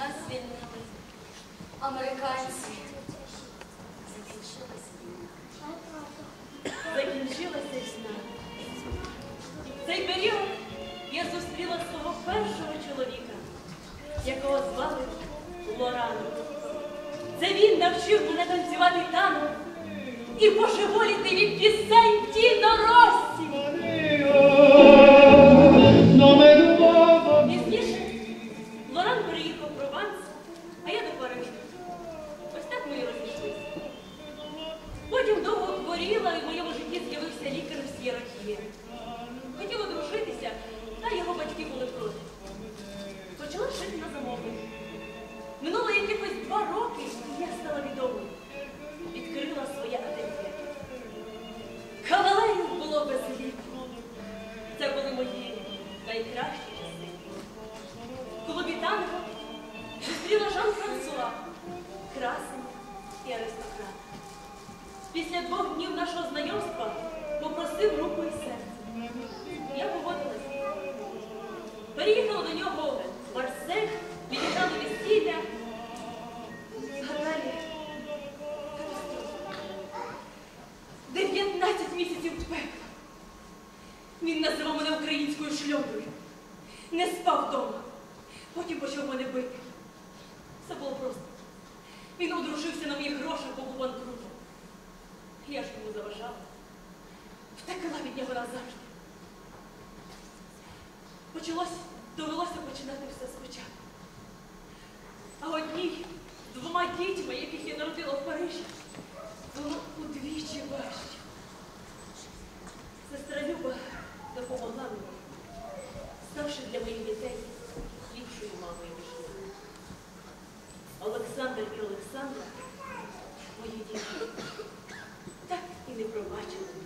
Нас звільнили американці. Закінчилась війна. Закінчилася війна. В цей період я зустріла свого першого чоловіка, якого звали Лоран. Це він навчив мене танцювати танго і божеволіти від пісень Тіно Росі. Довго хворіла, і в моєму житті з'явився лікар в Сєрахії. Хотів одружитися, та його батьки були проти. Почала жити на замовлення. Минуло якихось два роки, і я стала відомою. Відкрила своє ательє. Кавалерів було безліку. Це були мої найкращі часи. Клубі танго зустріла Жан-Франсуа, красень і аристократ. Пекла. Він називав мене українською шльондою. Не спав вдома. Потім почав мене бити. Все було просто. Він одружився на моїх грошах, бо був банкрутом. Я ж йому заважала. Втекла від нього назавжди. Почалось, довелося починати все спочатку. А одній двома дітьми, яких я народила в Парижі, було удвічі важче. облаганою, ставши для моїх дітей ліпшою мамою, ніж я. Олександр і Олександра, мої діти, так і не пробачили.